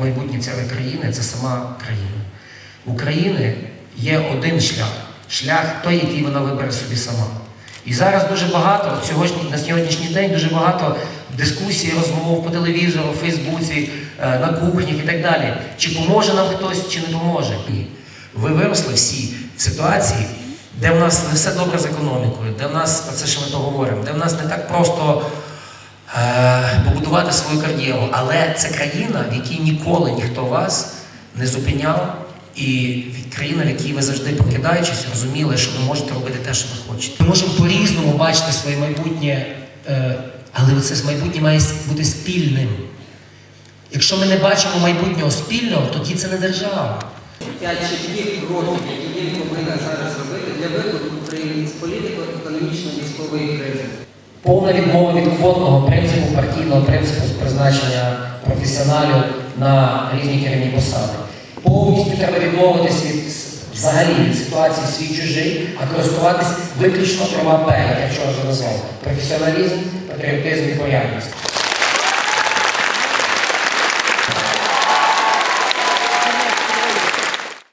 майбутнє цієї країни це сама країна. України є один шлях шлях той, який вона вибере собі сама. І зараз дуже багато, сьогодні, на сьогоднішній день дуже багато дискусій, розмов по телевізору, в Фейсбуці, е, на кухнях і так далі. Чи поможе нам хтось, чи не поможе. Ні. Ви виросли всі в ситуації, де в нас не все добре з економікою, де в нас, про це що ми то говоримо, де в нас не так просто побудувати свою кар'єру. Але це країна, в якій ніколи ніхто вас не зупиняв, і країна, в якій ви завжди покидаючись, розуміли, що ви можете робити те, що ви хочете. Ми можемо по-різному бачити своє майбутнє, е, але це майбутнє має бути спільним. Якщо ми не бачимо майбутнього спільного, тоді це не держава. П'ять чітких кроків, які він повинен зараз робити для виходу України з політико-економічної військової кризи. Повна відмова від квотного принципу, партійного принципу з призначення професіоналів на різні керівні посади. Повністю треба відмовитись від взагалі від ситуації свій чужий, а користуватись виключно права П, як я вчора вже назвав. Професіоналізм, патріотизм і порядність.